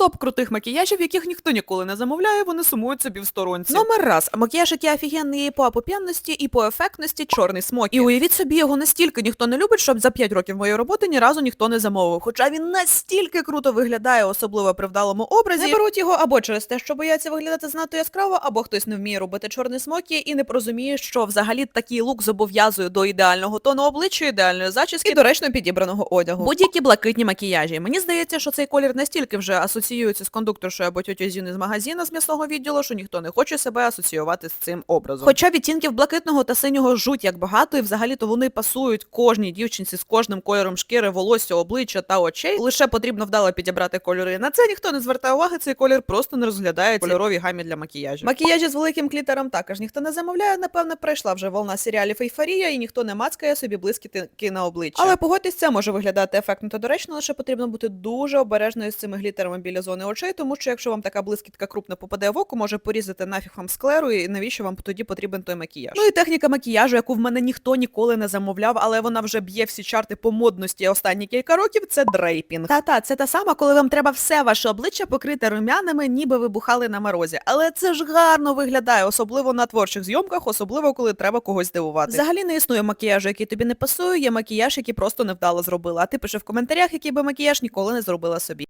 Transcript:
топ крутих макіяжів, яких ніхто ніколи не замовляє, вони сумують собі в сторонці. Номер раз. Макіяж, який офігенний і по апоп'янності, і по ефектності чорний смокі. І уявіть собі, його настільки ніхто не любить, щоб за 5 років моєї роботи ні разу ніхто не замовив. Хоча він настільки круто виглядає, особливо при вдалому образі. Не беруть його або через те, що бояться виглядати занадто яскраво, або хтось не вміє робити чорний смокі і не порозуміє, що взагалі такий лук зобов'язує до ідеального тону обличчя, ідеальної зачіски і доречно підібраного одягу. Будь-які блакитні макіяжі. Мені здається, що цей колір настільки вже асоціюється з кондукторшою або тьотю Зіни з магазина з м'ясного відділу, що ніхто не хоче себе асоціювати з цим образом. Хоча відтінків блакитного та синього жуть як багато, і взагалі то вони пасують кожній дівчинці з кожним кольором шкіри, волосся, обличчя та очей. Лише потрібно вдало підібрати кольори. На це ніхто не звертає уваги, цей колір просто не розглядає в кольоровій гамі для макіяжу. Макіяжі з великим клітером також ніхто не замовляє. Напевно, пройшла вже волна серіалів ейфорія, і ніхто не мацкає собі блискітки на обличчя. Але погодьтесь, це може виглядати ефектно та доречно, лише потрібно бути дуже обережною з цими глітерами біля зони очей, тому що якщо вам така блискітка крупно попаде в око, може порізати нафіг вам склеру, і навіщо вам тоді потрібен той макіяж. Ну і техніка макіяжу, яку в мене ніхто ніколи не замовляв, але вона вже б'є всі чарти по модності останні кілька років. Це дрейпінг. Та-та, це та сама, коли вам треба все ваше обличчя покрити румянами, ніби ви бухали на морозі. Але це ж гарно виглядає, особливо на творчих зйомках, особливо коли треба когось здивувати. Взагалі не існує макіяжу, який тобі не пасує, є макіяж, який просто невдало зробила. А ти пиши в коментарях, який би макіяж ніколи не зробила собі.